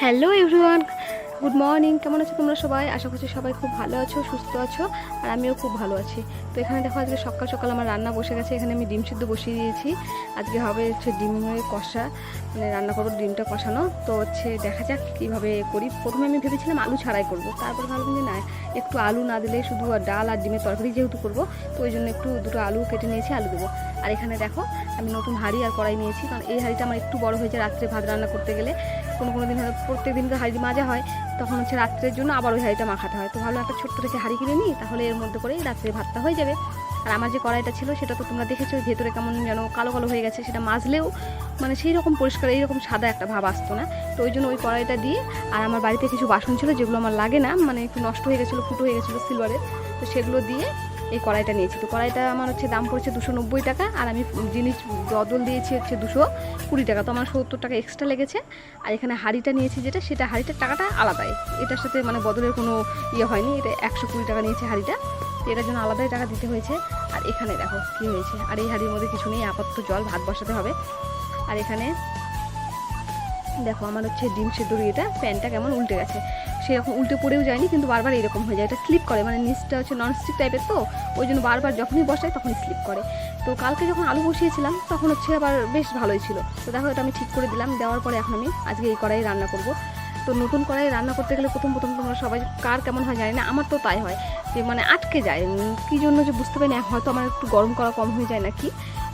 Hello everyone, good morning. কেমন আছো তোমরা সবাই? আশা করছি সবাই খুব ভালো আছো, সুস্থ আছো, আর আমিও খুব ভালো আছি। তো এখানে দেখো আজকে সকাল সকাল আমার রান্না বসে গেছে, এখানে আমি ডিম সিদ্ধ বসিয়ে দিয়েছি। আজকে হবে হচ্ছে ডিমের কষা মানে রান্না করব ডিমটা কষানো। তো হচ্ছে দেখা যাক কীভাবে করি। প্রথমে আমি ভেবেছিলাম আলু ছাড়াই করব, তারপর ভাবলাম যে না, একটু আলু না দিলে শুধু আর ডাল আর ডিমের তরকারি যেহেতু করব, তো ওই জন্য একটু দুটো আলু কেটে নিয়েছি, আলু দেবো। আর এখানে দেখো, আমি নতুন হাঁড়ি আর কড়াই নিয়েছি, কারণ এই হাঁড়িটা আমার একটু বড় হয়েছে রাত্রে ভাত রান্না করতে গেলে। কোনো কোনো দিন হয়তো প্রত্যেক দিন হাঁড়ি মাজা হয়, তখন হচ্ছে রাত্রের জন্য আবার ওই হাঁড়িটা মাখাতে হয়। তো ভাবলাম একটা ছোট্ট থেকে হাঁড়ি কিনে নিই, তাহলে এর মধ্যে করেই রাত্রে ভাতটা হয়ে যাবে। আর আমার যে কড়াইটা ছিল সেটা তো তোমরা দেখেছ, ভেতরে কেমন যেন কালো কালো হয়ে গেছে, সেটা মাজলেও মানে সেই রকম পরিষ্কার, এইরকম সাদা একটা ভাব আসতো না। তো ওই জন্য ওই কড়াইটা দিয়ে, আর আমার বাড়িতে কিছু বাসন ছিল যেগুলো আমার লাগে না মানে একটু নষ্ট হয়ে গেছিল, ফুটো হয়ে গেছিল সিলভারের তো সেগুলো দিয়ে এই কড়াইটা নিয়েছি। তো কড়াইটা আমার হচ্ছে দাম পড়েছে দুশো নব্বই টাকা, আর আমি জিনিস বদল দিয়েছি হচ্ছে দুশো কুড়ি টাকা। তো আমার সত্তর টাকা এক্সট্রা লেগেছে, আর এখানে হাঁড়িটা নিয়েছি যেটা, সেটা হাঁড়িটার টাকাটা আলাদাই। এটার সাথে মানে বদলের কোনো ইয়ে হয়নি, এটা একশো কুড়ি টাকা নিয়েছে হাঁড়িটা। এটার জন্য আলাদাই টাকা দিতে হয়েছে। আর এখানে দেখো কী হয়েছে, আর এই হাঁড়ির মধ্যে কিছু নেই, আপাতত জল, ভাত বসাতে হবে। আর এখানে দেখো আমার হচ্ছে ডিম সেদ্ধর এটা প্যানটা কেমন উল্টে গেছে। সেরকম উল্টে পড়েও যায়নি, কিন্তু বারবার এরকম হয়ে যায়। এটা স্লিপ করে মানে নিচটা হচ্ছে ননস্টিক টাইপের তো, ওই জন্য বারবার যখনই বসাই তখনই স্লিপ করে। তো কালকে যখন আলু বসিয়েছিলাম, তখন হচ্ছে আবার বেশ ভালোই ছিল। তো দেখো এটা আমি ঠিক করে দিলাম, দেওয়ার পরে এখন আমি আজকে এই কড়াই রান্না করব। তো নতুন কড়াই রান্না করতে গেলে প্রথম প্রথম তোমরা সবাই কার কেমন হয় জানি না, আমার তো তাই হয়। যে মানে আটকে যায় কী জন্য যে বুঝতে পারি না, হয়তো আমার একটু গরম করা কম হয়ে যায় নাকি।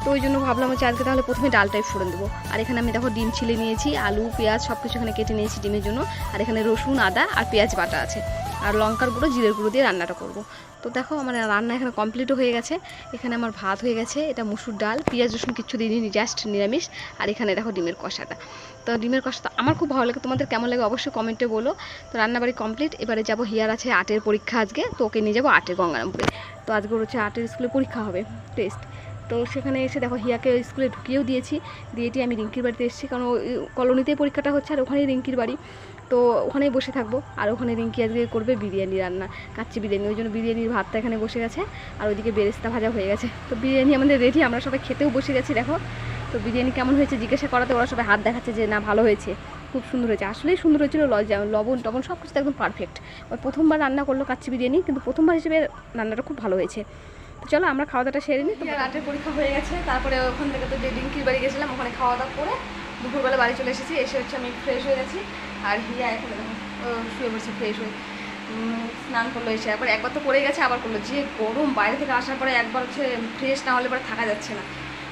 তো ওই জন্য ভাবলাম হচ্ছে আজকে তাহলে প্রথমে ডালটাই ফোড়ন দেবো। আর এখানে আমি দেখো ডিম ছিলে নিয়েছি, আলু, পেঁয়াজ সব কিছু এখানে কেটে নিয়েছি ডিমের জন্য। আর এখানে রসুন, আদা আর পেঁয়াজ বাটা আছে। আর লঙ্কার গুঁড়ো, জিরের গুঁড়ো দিয়ে রান্নাটা করব। তো দেখো আমার রান্না এখানে কমপ্লিটও হয়ে গেছে। এখানে আমার ভাত হয়ে গেছে, এটা মুসুর ডাল, পেঁয়াজ, রসুন কিচ্ছু দিইনি জাস্ট নিরামিষ। আর এখানে দেখো ডিমের কষাটা। তো ডিমের কষা তো আমার খুব ভালো লাগে, তোমাদের কেমন লাগে অবশ্যই কমেন্টে বলো। তো রান্নাবাড়ি কমপ্লিট এবারে যাব, হিয়ার আছে আটের পরীক্ষা আজকে, তো ওকে নিয়ে যাব আটের গঙ্গারামপুরে। তো আজকে হচ্ছে আটের স্কুলে পরীক্ষা হবে টেস্ট তো সেখানে এসে দেখো হিয়াকে স্কুলে ঢুকিয়েও দিয়েছি। দিয়েটি আমি রিঙ্কির বাড়িতে এসেছি কারণ ওই কলোনিতেই পরীক্ষাটা হচ্ছে আর ওখানেই রিঙ্কির বাড়ি। তো ওখানেই বসে থাকব আর ওখানে রিঙ্কি আজকে করবে বিরিয়ানি রান্না, কাচ্চি বিরিয়ানি। ওই জন্য বিরিয়ানির ভাতটা এখানে বসে গেছে আর ওইদিকে বেরেস্তা ভাজা হয়ে গেছে। তো বিরিয়ানি আমাদের রেডি আমরা সবাই খেতেও বসে গেছি দেখো। তো বিরিয়ানি কেমন হয়েছে জিজ্ঞাসা করাতে, ওরা সবাই হাত দেখাচ্ছে যে না, ভালো হয়েছে, খুব সুন্দর হয়েছে। আসলেই সুন্দর হয়েছিল লবণ টবণ সব কিছু একদম পারফেক্ট ওই প্রথমবার রান্না করল কাচ্চি বিরিয়ানি, কিন্তু প্রথমবার হিসেবে রান্নাটা খুব ভালো হয়েছে। চলো আমরা খাওয়া দাওয়াটা সেরে নিই রাতের পরীক্ষা হয়ে গেছে। তারপরে ওখান থেকে তো যে রিঙ্কির বাড়ি গেছিলাম ওখানে খাওয়া দাওয়া করে দুপুরবেলা বাড়ি চলে এসেছি। এসে হচ্ছে আমি ফ্রেশ হয়ে গেছি। আর হিয়া এখন শুয়ে পড়ছে ফ্রেশ হয়ে। স্নান করল এসে। একবার একবার তো পড়ে গেছে আবার করল। যে গরম বাইরে থেকে আসার পরে একবার হচ্ছে ফ্রেশ না হলে পরে থাকা যাচ্ছে না।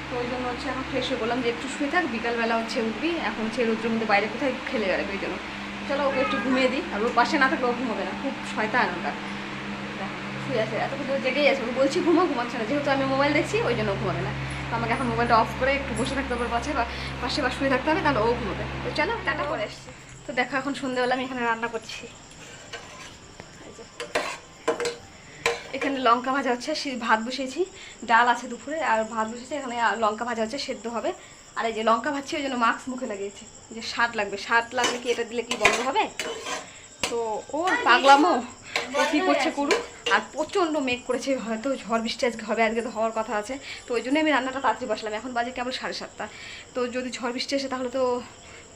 তো ওই জন্য হচ্ছে এখন ফ্রেশ হয়ে বললাম যে একটু শুয়ে থাক বিকালবেলা হচ্ছে উঠবি। এখন হচ্ছে রোদ্রের মধ্যে বাইরে কোথায় খেলে বেড়াবে ওই জন্য। চলো ওকে একটু ঘুমিয়ে দিই। আর ওর পাশে না থাকলে ও ঘুমাবে না। খুব শয়তান ওটা। দেখ, শুয়ে আছে এত কিছু জেগেই আছে বলছি ঘুমো, ঘুমাচ্ছে না, যেহেতু আমি মোবাইল দেখছি, ওই জন্য ঘুমাবে না। তো আমাকে এখন মোবাইলটা অফ করে একটু বসে থাকতে হবে, পাশে বা পাশে বা শুয়ে থাকতে হবে, তাহলে ও ঘুমাবে। তো চলো, টাটা করে এসছি তো দেখো, এখন সন্ধ্যেবেলা আমি এখানে রান্না করছি। এখানে লঙ্কা ভাজা হচ্ছে ভাত বসিয়েছি, ডাল আছে দুপুরে, আর ভাত বসিয়েছি, এখানে লঙ্কা ভাজা হচ্ছে, সেদ্ধ হবে। আর এই যে লঙ্কা ভাজছি, ওই জন্য মাস্ক মুখে লাগিয়েছি। যে স্বাদ লাগবে, স্বাদ লাগলে কি এটা দিলে কি বন্ধ হবে? তো ও পাগলামো। ও কী করছে করুক আর প্রচণ্ড মেঘ করেছে হয়তো ঝড় বৃষ্টি আজকে হবে আজকে তো হওয়ার কথা আছে। তো ওই জন্যই আমি রান্নাটা তাড়াতাড়ি বসলাম। এখন বাজে কেবল সাড়ে সাতটা। তো যদি ঝড় বৃষ্টি আসে তাহলে তো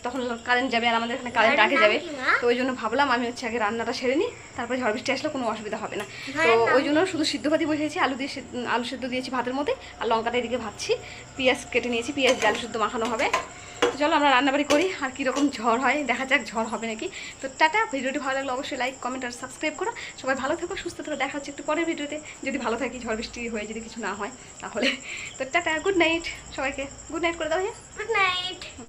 তখন কারেন্ট যাবে আর আমাদের এখানে কারেন্ট আগে যাবে। তো ওই জন্য ভাবলাম আমি হচ্ছে আগে রান্নাটা সেরে নিই তারপরে ঝড় বৃষ্টি আসলে কোনো অসুবিধা হবে না। তো ওই জন্য শুধু সিদ্ধ ভাতি বসিয়েছি আলু দিয়ে আলু সেদ্ধ দিয়েছি ভাতের মধ্যে আর লঙ্কাটা এদিকে ভাজছি। পেঁয়াজ কেটে নিয়েছি পেঁয়াজ দিয়ে আলু সেদ্ধ মাখানো হবে। তো চলো আমরা রান্নাবাড়ি করি, আর কীরকম ঝড় হয়, দেখা যাক ঝড় হবে নাকি। তো টাটা, ভিডিওটি ভালো লাগলে অবশ্যই লাইক কমেন্ট আর সাবস্ক্রাইব করো। সবাই ভালো থাকো, সুস্থ থাকো, দেখা হচ্ছে একটু পরের ভিডিওতে। যদি ভালো থাকি, ঝড় বৃষ্টি হয়ে যদি কিছু না হয়, তাহলে। তো টাটা গুড নাইট সবাইকে গুড নাইট করে দাও হ্যাঁ গুড নাইট